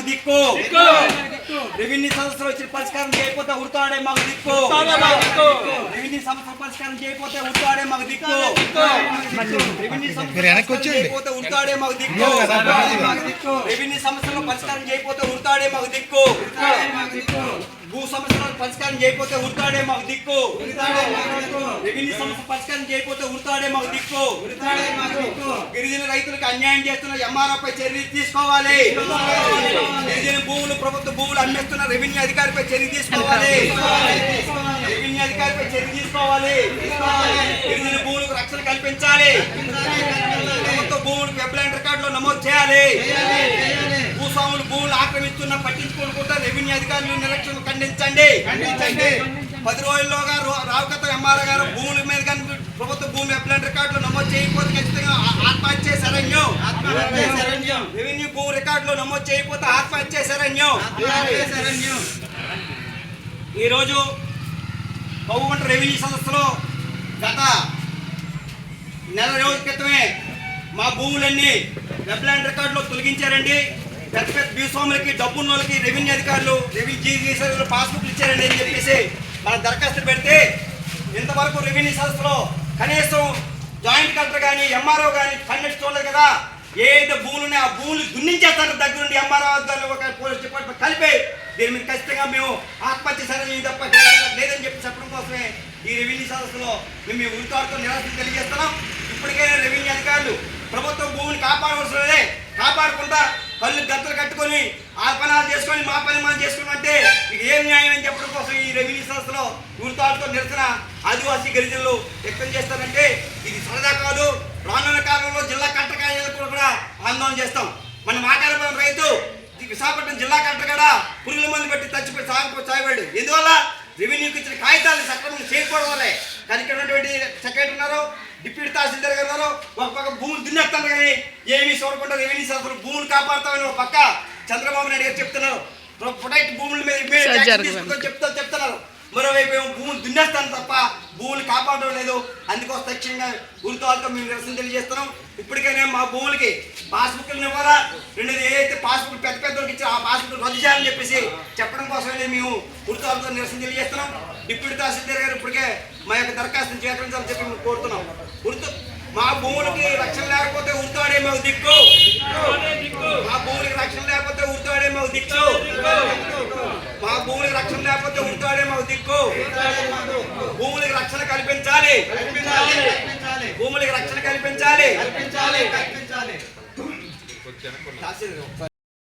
మాకు దిక్కు. రెవెన్యూ సమస్యలు వచ్చి పరిష్కారం చేయకపోతే ఉడతాడే మాకు దిక్కు. రెవెన్యూ సమస్యలు పరిష్కారం చేయకపోతే ఉడతాడే మాకు దిక్కు. రెవెన్యూ. చేయకపోతే ఉడతాడే మాకు దిక్కు. రెవెన్యూ సమస్యలు పరిష్కారం చేయకపోతే ఉడతాడే మాకు దిక్కు. భూ సమస్యలను పరిష్కారం చేయకపోతే ఉడతాడే మాకు దిక్కు. రెవెన్యూ సమస్య పరిష్కారం చేయకపోతే ఉడతాడే మాకు దిక్కు. గిరిజన రైతులకు అన్యాయం చేస్తున్న ఎంఆర్ఓ పై చర్య తీసుకోవాలి. గిరిజన భూములు ప్రభుత్వ భూములు అమ్మేస్తున్న రెవెన్యూ అధికారిపై చర్య తీసుకోవాలి. రెవెన్యూ అధికారిపై చర్య తీసుకోవాలి. గిరిజన భూములకు రక్షణ కల్పించాలి. ప్రభుత్వ భూములకు వెబ్లైన్ రికార్డులో నమోదు చేయాలి. భూములు ఆక్రమిస్తున్న పట్టించుకోకుండా రెవెన్యూ అధికారులు నిరక్షణ ఖండించండి. ఖండించండి. పది రోజుల్లోగా రావుకత ఎంఆర్ఓ గారు భూముల మీద కానీ ప్రభుత్వ భూమి వెబ్లైన్ రికార్డులో నమోదు చేయకపోతే ఖచ్చితంగా ఆత్మహత్య శరణ్యం. రెవెన్యూ భూ రికార్డులో నమోదు చేయకపోతే ఆత్మహత్య శరణ్యం. ఈరోజు కౌగుంట రెవెన్యూ సంస్థలో గత నెల రోజుల క్రితమే మా భూములన్నీ వెబ్లాండ్ రికార్డులో తొలగించారండి. పెద్ద పెద్ద భూస్వాములకి డబ్బున్న వాళ్ళకి రెవెన్యూ అధికారులు రెవెన్యూ జీసీలు పాస్బుక్లు ఇచ్చారండి అని చెప్పేసి మన దరఖాస్తు పెడితే ఇంతవరకు రెవెన్యూ సంస్థలో కనీసం జాయింట్ కలెక్టర్ కానీ ఎంఆర్ఓ కానీ కన్నెట్ చూడలేదు కదా. ఏదైతే భూములు ఉన్నాయో ఆ భూములు దున్నించేస్తారు దగ్గరుండి ఎంఆర్ఓ ఒక పోలీస్ డిపార్ట్మెంట్ కలిపి దీని మీద ఖచ్చితంగా మేము ఆత్మహత్య సరైన తప్ప లేదని చెప్పి చెప్పడం కోసమే ఈ రెవెన్యూ సంస్థలో మేము మీ ఉరితాడుతో నిరాశ తెలియజేస్తున్నాం. ఇప్పటికే రెవెన్యూ అధికారులు ప్రభుత్వం భూమిని కాపాడవలసిన కాపాడకుండా కళ్ళు గత్తలు కట్టుకొని ఆల్పనాలు చేసుకొని మా పని మనం చేసుకున్నామంటే ఇక ఏం న్యాయం అని చెప్పడం కోసం ఈ రెవెన్యూ సంస్థలో ఉరితాడుతో నిరసన ఆదివాసీ గిరిజనులు వ్యక్తం చేస్తారంటే ఇది సరదా కాదు. రానున్న కాలంలో జిల్లా కలెక్టర్ కార్యాలయాలు కూడా ఆందోళన చేస్తాం. మన మాకారపురం రైతు విశాఖపట్నం జిల్లా కలెక్టర్ కూడా పురుగుల మందు పెట్టి చచ్చిపోయి సాగు సాగిపోయాడు ఎందువల్ల? రెవెన్యూకి ఇచ్చిన కాగితాలు సక్రమంగా చేయకపోవడం వల్లే. కానీ ఉన్నటువంటి సెక్రటరీ ఉన్నారు డిప్యూటీ తహసీల్దార్ ఉన్నారు ఒక పక్క భూములు దున్నేస్తాను కానీ ఏమీ చూడకుండా రెవెన్యూ సంస్థలు భూములు కాపాడుతామని ఒక పక్క చంద్రబాబు నాయుడు గారు చెప్తున్నారు. ప్రొటెక్ట్ భూముల మీద చెప్తా చెప్తున్నారు. మరోవైపు ఏమో భూములు దున్నేస్తాను తప్ప భూములు కాపాడడం లేదు. అందుకోసం తక్షణంగా గురుతాలతో మేము నిరసన తెలియజేస్తున్నాం. ఇప్పటికైనా మా భూములకి పాస్బుక్లు ఇవ్వాలా? రెండోది ఏదైతే పాస్బుక్ పెద్ద పెద్దోళ్ళకి ఇచ్చారో ఆ పాస్బుక్ రద్దు చేయాలని చెప్పేసి చెప్పడం కోసమే మేము గురుతాలతో నిరసన తెలియజేస్తున్నాం. డిప్యూటీ తహసీల్దార్ గారు ఇప్పటికే మా యొక్క దరఖాస్తును చేకరించాలని చెప్పి మా భూములకి రక్షణ లేకపోతే ఉరితాడే మాకు దిక్కు. మా భూములకి రక్షణ లేకపోతే ఉరితాడే మాకు దిక్కు. మా భూములకి రక్షణ లేకపోతే ఉరితాడే మాకు దిక్కు. భూములకి రక్షణ కల్పించాలి. భూములకి రక్షణ కల్పించాలి.